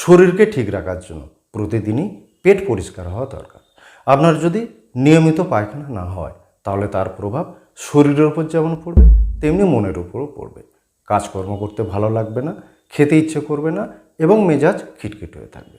শরীরকে ঠিক রাখার জন্য প্রতিদিনই পেট পরিষ্কার হওয়া দরকার। আপনার যদি নিয়মিত পায়খানা না হয়, তাহলে তার প্রভাব শরীরের উপর যেমন পড়বে, তেমনি মনের উপরও পড়বে। কাজকর্ম করতে ভালো লাগবে না, খেতে ইচ্ছে করবে না এবং মেজাজ খিটখিট হয়ে থাকবে।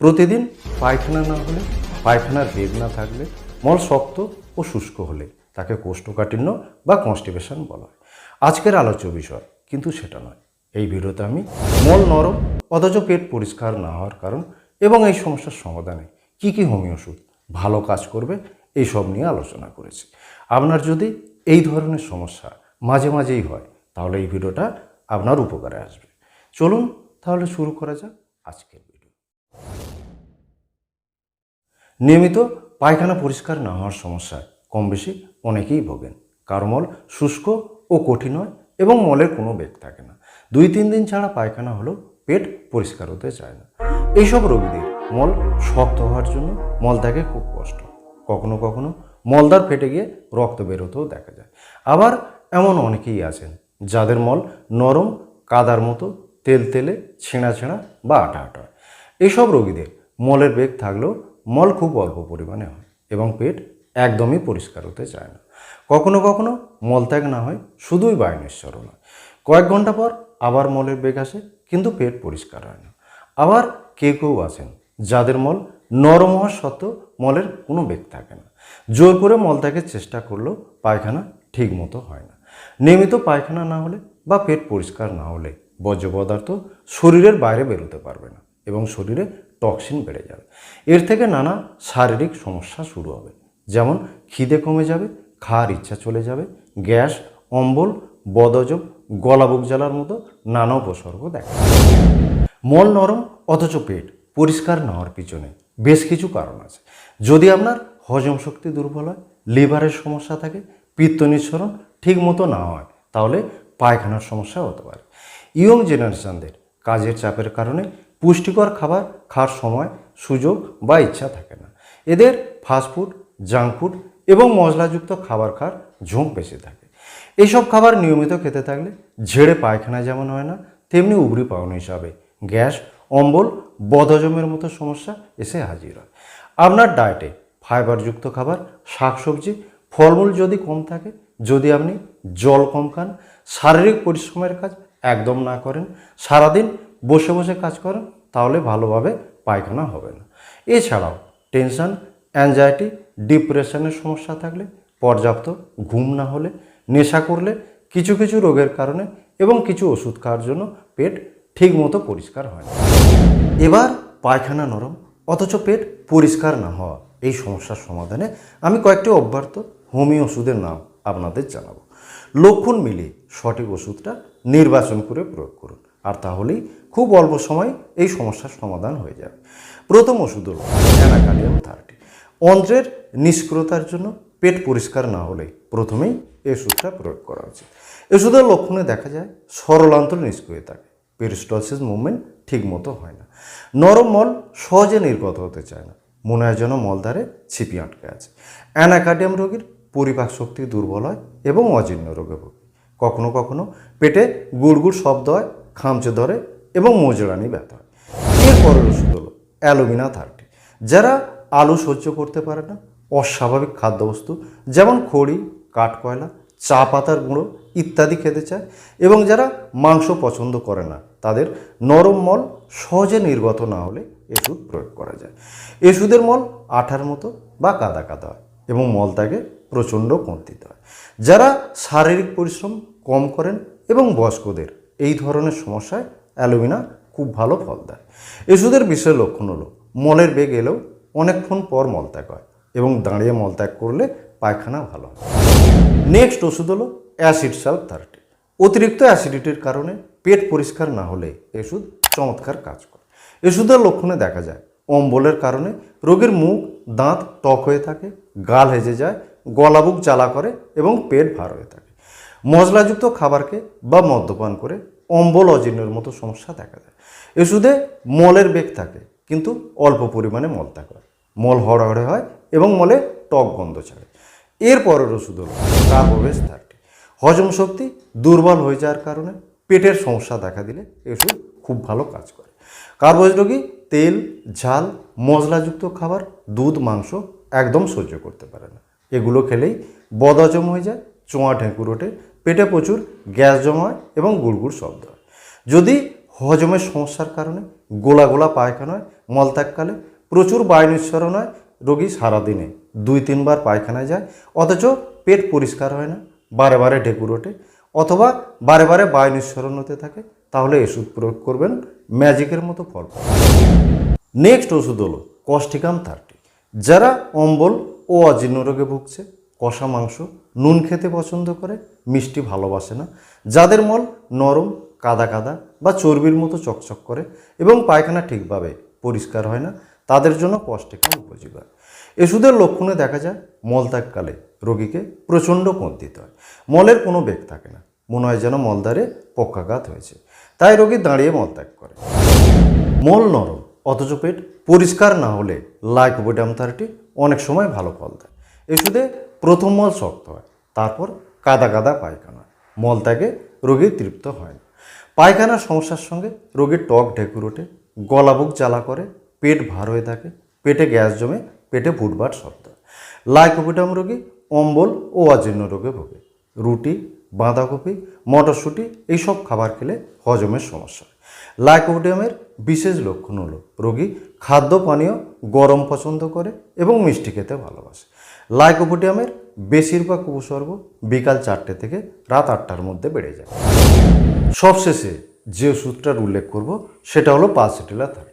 প্রতিদিন পায়খানা না হলে, পায়খানার বেগ না থাকলে, মল শক্ত ও শুষ্ক হলে তাকে কোষ্ঠকাঠিন্য বা কনস্টিপেশন বলা হয়। আজকের আলোচ্য বিষয় কিন্তু সেটা নয়। এই ভিডিওতে আমি মল নরম, অথচ পেট পরিষ্কার না হওয়ার কারণ এবং এই সমস্যার সমাধানে কি কি হোমিও ওষুধ ভালো কাজ করবে এই সব নিয়ে আলোচনা করেছি। আপনার যদি এই ধরনের সমস্যা মাঝে মাঝেই হয়, তাহলে এই ভিডিওটা আপনার উপকারে আসবে। চলুন তাহলে শুরু করা যাক আজকের ভিডিও। নিয়মিত পায়খানা পরিষ্কার না হওয়ার সমস্যায় কম বেশি অনেকেই ভোগেন। কারও মল শুষ্ক ও কঠিন হয় এবং মলের কোনো বেগ থাকে না। দুই তিন দিন ছাড়া পায়খানা হলেও পেট পরিষ্কার হতে চায় না। এইসব রোগীদের মল শক্ত হওয়ার জন্য মল থাকে খুব কষ্ট। কখনো কখনো মলদার ফেটে গিয়ে রক্ত বেরোতেও দেখা যায়। আবার এমন অনেকেই আছেন যাদের মল নরম, কাদার মতো, তেল তেলে, ছেঁড়া ছেঁড়া বা আটা আটা। এইসব রোগীদের মলের বেগ থাকলেও মল খুব অল্প পরিমাণে হয় এবং পেট একদমই পরিষ্কার হতে চায় না। কখনো কখনো মলত্যাগ না হয়, শুধুই বায়ুনিঃসরণ হয়। কয়েক ঘণ্টা পর আবার মলের বেগ আসে, কিন্তু পেট পরিষ্কার হয় না। আবার কেউ কেউ আছেন যাদের মল নরম হওয়ার সত্ত্বেও মলের কোনো বেগ থাকে না। জোর করে মলত্যাগের চেষ্টা করলেও পায়খানা ঠিক মতো হয় না। নিয়মিত পায়খানা না হলে বা পেট পরিষ্কার না হলে বর্জ্য পদার্থ শরীরের বাইরে বেরোতে পারবে না এবং শরীরে টক্সিন বেড়ে যাবে। এর থেকে নানা শারীরিক সমস্যা শুরু হবে। যেমন খিদে কমে যাবে, খাওয়ার ইচ্ছা চলে যাবে, গ্যাস, অম্বল বদজম গলা বুক জ্বালার মতো নানা উপসর্গ দেখা। মল নরম, অথচ পেট পরিষ্কার না হওয়ার পিছনে বেশ কিছু কারণ আছে। যদি আপনার হজম শক্তি দুর্বল হয়, লিভারের সমস্যা থাকে পিত্ত নিঃসরণ ঠিক মতো না হয়, তাহলে পায়খানার সমস্যা হতে পারে। ইয়ং জেনারেশনদের কাজের চাপের কারণে পুষ্টিকর খাবার খাওয়ার সময় সুযোগ বা ইচ্ছা থাকে না। এদের ফাস্টফুড জাঙ্ক ফুড এবং মশলাযুক্ত খাবার খাওয়ার ঝোঁক বেশি থাকে। এইসব খাবার নিয়মিত খেতে থাকলে ঝেড়ে পায়খানা যেমন হয় না, তেমনি উবরি পাওনা হিসাবে। গ্যাস, অম্বল, বদহজমের মতো সমস্যা এসে হাজির হয়। আপনার ডায়েটে ফাইবারযুক্ত খাবার, শাকসবজি, ফলমূল যদি কম থাকে, যদি আপনি জল কম খান, শারীরিক পরিশ্রমের কাজ একদম না করেন, সারাদিন বসে বসে কাজ করেন, তাহলে ভালোভাবে পায়খানা হবে না। এছাড়াও টেনশন, অ্যাংজাইটি, ডিপ্রেশনের সমস্যা থাকলে পর্যাপ্ত ঘুম না হলে নেশা করলে কিছু কিছু রোগের কারণে এবং কিছু ওষুধ খাওয়ার জন্য পেট ঠিকমতো পরিষ্কার হয় না। এবার পায়খানা নরম, অথচ পেট পরিষ্কার না হওয়া এই সমস্যার সমাধানে আমি কয়েকটি অভ্যর্থ হোমিও ওষুধের নাম আপনাদের জানাব। লক্ষণ মিলিয়ে সঠিক ওষুধটা নির্বাচন করে প্রয়োগ করুন, আর তাহলেই খুব অল্প সময় এই সমস্যার সমাধান হয়ে যাবে। প্রথম ওষুধ হল অ্যানাকালিয়াম থার্টি। অন্ত্রের নিষ্ক্রিয়তার জন্য পেট পরিষ্কার না হলে প্রথমেই এই ওষুধটা প্রয়োগ করা উচিত। ওষুধের লক্ষণে দেখা যায় সরলান্তর নিষ্ক্রিয় থাকে। পেরিস্টলসিস মুভমেন্ট ঠিক মতো হয় না। নরম মল সহজে নির্গত হতে চায় না। মনে হয় যেন মলদ্বারে ছিপি আটকে আছে। অ্যানাকার্ডিয়াম রোগীর পরিপাক শক্তি দুর্বল হয় এবং অজীর্ণ রোগে ভোগে। কখনো কখনো পেটে গুড়গুড় শব্দ হয়, খামচে ধরে এবং মোজড়ানি ব্যথা হয়। এরপরের ওষুধ হলো অ্যালুমিনা থার্টি। যারা আলু সহ্য করতে পারে না অস্বাভাবিক খাদ্যবস্তু, যেমন খড়ি, কাঠকয়লা, চা পাতার গুঁড়ো ইত্যাদি খেতে চায় এবং যারা মাংস পছন্দ করে না, তাদের নরম মল সহজে নির্গত না হলে এষুধ প্রয়োগ করা যায়। এষুধের মল আঠার মতো বা কাদা কাদা হয় এবং মলত্যাগে প্রচণ্ড কর্তিত হয়। যারা শারীরিক পরিশ্রম কম করেন এবং বয়স্কদের এই ধরনের সমস্যায় অ্যালুমিনা খুব ভালো ফল দেয়। এষুধের বিশেষ লক্ষণ হলো, মলের বেগ এলেও অনেকক্ষণ পর মল ত্যাগ হয়। এবং দাঁড়িয়ে মলত্যাগ করলে পায়খানা ভালো হয় নেক্সট ওষুধ হলো অ্যাসিড সাল থার্টি অতিরিক্ত অ্যাসিডিটির কারণে পেট পরিষ্কার না হলে ওষুধ চমৎকার কাজ করে। ওষুধের লক্ষণে দেখা যায়, অম্বলের কারণে রোগীর মুখ, দাঁত টক হয়ে থাকে, গাল হেজে যায়, গলা বুক জ্বালা করে এবং পেট ভার হয়ে থাকে। মশলাযুক্ত খাবারকে বা মদ্যপান করে অম্বল অজীর্ণের মতো সমস্যা দেখা যায় ওষুধে মলের বেগ থাকে, কিন্তু অল্প পরিমাণে মল থাকে মল হড়হড়ে হয় এবং মলে টক গন্ধ ছাড়ে। এরপরের ওষুধ হলো কার্বোভেজ থার্টি। হজম শক্তি দুর্বল হয়ে যাওয়ার কারণে পেটের সমস্যা দেখা দিলে এই ওষুধ খুব ভালো কাজ করে। কার্বোজ রোগী তেল, ঝাল, মশলাযুক্ত খাবার, দুধ, মাংস একদম সহ্য করতে পারে না। এগুলো খেলেই বদহজম হয়ে যায়, চোঁয়া ঢেঁকুর ওঠে, পেটে প্রচুর গ্যাস জমা হয় এবং গুড়গুড় শব্দ হয়। যদি হজমের সমস্যার কারণে গোলা গোলা পায়খানা হয়, মলত্যাগকালে প্রচুর বায়ু নিঃসরণ হয় রোগী সারাদিনে দুই, তিনবার পায়খানায় যায়, অথচ পেট পরিষ্কার হয় না, বারে বারে ঢেকুর ওঠে, অথবা বারে বারে বায়ু নিঃসরণ হতে থাকে, তাহলে ওষুধ প্রয়োগ করবেন ম্যাজিকের মতো ফল নেক্সট ওষুধ হলো কস্টিকাম থার্টি। যারা অম্বল ও অজীর্ণ রোগে ভুগছে, কষা মাংস, নুন খেতে পছন্দ করে, মিষ্টি ভালোবাসে না, যাদের মল নরম, কাদা কাদা বা চর্বির মতো চকচক করে এবং পায়খানা ঠিকভাবে পরিষ্কার হয় না তাদের জন্য কস্টিকাম উপযোগী হয়। ওষুধের লক্ষণে দেখা যায়, মলত্যাগকালে রোগীকে প্রচণ্ড কন্তিত হয়। মলের কোনো বেগ থাকে না। মনে হয় যেন মলদ্বারে পক্ষাঘাত হয়েছে। তাই রোগী দাঁড়িয়ে মলত্যাগ করে। মল নরম, অথচ পেট পরিষ্কার না হলে লাইকোবোডাম থার্টি অনেক সময় ভালো ফল দেয়। ওষুধে প্রথম মল শক্ত হয়, তারপর কাদা কাদা পায়খানা মল ত্যাগে রোগী তৃপ্ত হয় না। পায়খানার সমস্যার সঙ্গে রোগীর টক ঢেকুর ওঠে গলা বুক জ্বালা করে পেট ভার হয়ে থাকে, পেটে গ্যাস জমে, পেটে ফুটবার শব্দ। লাইকোপিটাম রোগী অম্বল ও অজীর্ণ রোগে ভোগে। রুটি, বাঁধাকপি, মটরশুঁটি এইসব খাবার খেলে হজমের সমস্যা হয়। লাইকোপিটামের বিশেষ লক্ষণ হলো রোগী খাদ্য পানীয় গরম পছন্দ করে এবং মিষ্টি খেতে ভালোবাসে। লাইকোপিটামের বেশিরভাগ উপসর্গ বিকাল চারটে থেকে রাত আটটার মধ্যে বেড়ে যায়। সবশেষে যে ওষুধটার উল্লেখ করব, সেটা হলো পাঁচটিলা থার্টি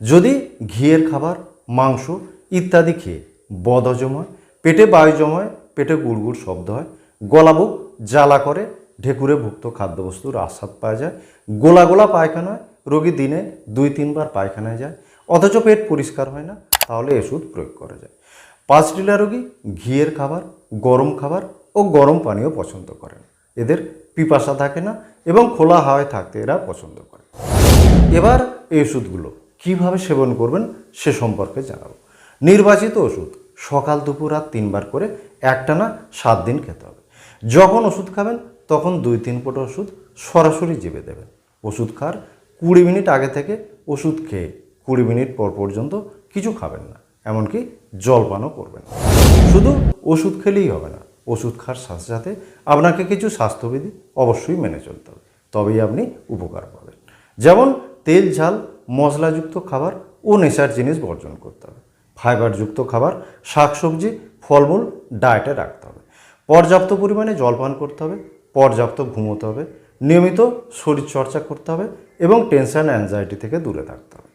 যদি ঘিয়ের খাবার, মাংস ইত্যাদি খেয়ে বদ হয় পেটে বায়ু জমায়, পেটে গুড়গুড় শব্দ হয় গলাবুক জ্বালা করে ঢেকুরে ভুক্ত খাদ্যবস্তুর আস্বাদ পাওয়া যায়, গোলা গোলা পায়খানা হয়, রোগী দিনে দুই তিনবার পায়খানায় যায়, অথচ পেট পরিষ্কার হয় না, তাহলে ওষুধ প্রয়োগ করা যায়। পাঁচ ডিলা রোগী ঘিয়ের খাবার, গরম খাবার ও গরম পানীয় পছন্দ করেন। এদের পিপাসা থাকে না এবং খোলা হাওয়ায় থাকতে এরা পছন্দ করে। এবার এই ওষুধগুলো কীভাবে সেবন করবেন সে সম্পর্কে জানাব। নির্বাচিত ওষুধ সকাল, দুপুর, রাত তিনবার করে একটানা সাত দিন খেতে হবে। যখন ওষুধ খাবেন, তখন দুই, তিন ফোঁটা ওষুধ সরাসরি জিভে দেবেন। ওষুধ খাওয়ার কুড়ি মিনিট আগে থেকে ওষুধ খেয়ে কুড়ি মিনিট পর পর্যন্ত কিছু খাবেন না, এমনকি জলপানও করবেন না। শুধু ওষুধ খেলেই হবে না, ওষুধ খাওয়ার সাথে সাথে আপনাকে কিছু স্বাস্থ্যবিধি অবশ্যই মেনে চলতে হবে, তবেই আপনি উপকার পাবেন। যেমন তেল, ঝাল মশলাযুক্ত খাবার ও নেশার জিনিস বর্জন করতে হবে। ফাইবারযুক্ত খাবার, শাকসবজি, ফলমূল ডায়েটে রাখতে হবে। পর্যাপ্ত পরিমাণে জলপান করতে হবে, পর্যাপ্ত ঘুমোতে হবে, নিয়মিত শরীরচর্চা করতে হবে এবং টেনশন অ্যাংজাইটি থেকে দূরে থাকতে হবে।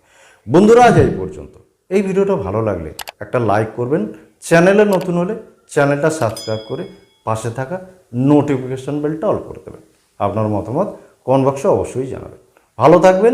বন্ধুরা, আজ এই পর্যন্ত। এই ভিডিওটা ভালো লাগলে একটা লাইক করবেন। চ্যানেলে নতুন হলে চ্যানেলটা সাবস্ক্রাইব করে পাশে থাকা নোটিফিকেশন বেলটা অল করে দেবেন। আপনার মতামত কমেন্ট বক্সে অবশ্যই জানাবেন। ভালো থাকবেন